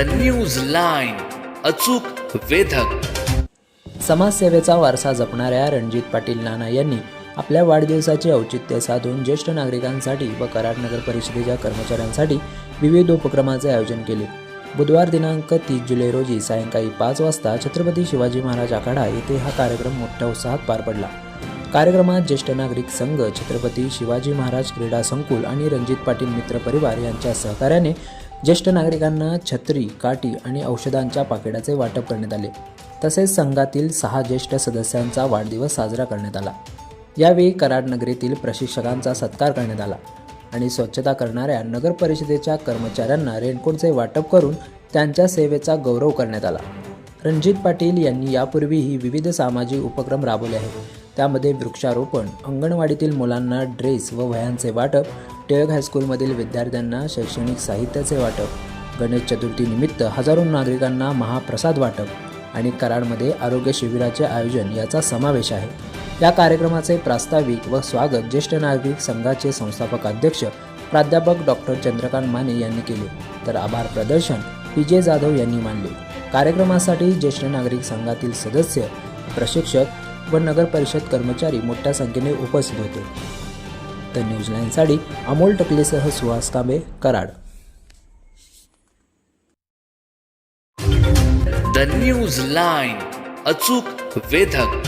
News line अचूक वेधक. समाजसेवेचा वारसा जपणाऱ्या रणजित पाटील नाना यांनी आपल्या वाढदिवसाचे औचित्य साधून ज्येष्ठ नागरिकांसाठी व कराड नगर परिषदेच्या कर्मचाऱ्यांसाठी विविध उपक्रमाचे आयोजन केले. बुधवार दिनांक तीस जुलै रोजी सायंकाळी पाच वाजता छत्रपती शिवाजी महाराज आखाडा येथे हा कार्यक्रम मोठ्या उत्साहात पार पडला. कार्यक्रमात ज्येष्ठ नागरिक संघ छत्रपती शिवाजी महाराज क्रीडा संकुल आणि रणजित पाटील मित्र परिवार यांच्या सहकार्याने ज्येष्ठ नागरिकांना छत्री काठी आणि औषधांच्या पाकिटाचे वाटप करण्यात आले. तसेच संघातील सहा ज्येष्ठ सदस्यांचा वाढदिवस साजरा करण्यात आला. यावेळी कराड नगरीतील प्रशिक्षकांचा सत्कार करण्यात आला आणि स्वच्छता करणाऱ्या नगर परिषदेच्या कर्मचाऱ्यांना रेनकोटचे वाटप करून त्यांच्या सेवेचा गौरव करण्यात आला. रणजित पाटील यांनी यापूर्वीही विविध सामाजिक उपक्रम राबवले आहेत. त्यामध्ये वृक्षारोपण अंगणवाडीतील मुलांना ड्रेस व वह्यांचे वाटप टिळक हायस्कूलमधील विद्यार्थ्यांना शैक्षणिक साहित्याचे वाटप गणेश चतुर्थीनिमित्त हजारो नागरिकांना महाप्रसाद वाटप आणि कराडमध्ये आरोग्य शिबिराचे आयोजन याचा समावेश आहे. या कार्यक्रमाचे प्रास्ताविक व स्वागत ज्येष्ठ नागरिक संघाचे संस्थापक अध्यक्ष प्राध्यापक डॉक्टर चंद्रकांत माने यांनी केले. तर आभार प्रदर्शन पी जे जाधव यांनी मानले. कार्यक्रमासाठी ज्येष्ठ नागरिक संघातील सदस्य प्रशिक्षक व नगर परिषद कर्मचारी मोठ्या संख्येने उपस्थित होते. तर न्यूझीलंडसाठी Amol टकलेसह Suhas Kambe Karad. The news line अचूक वेधक.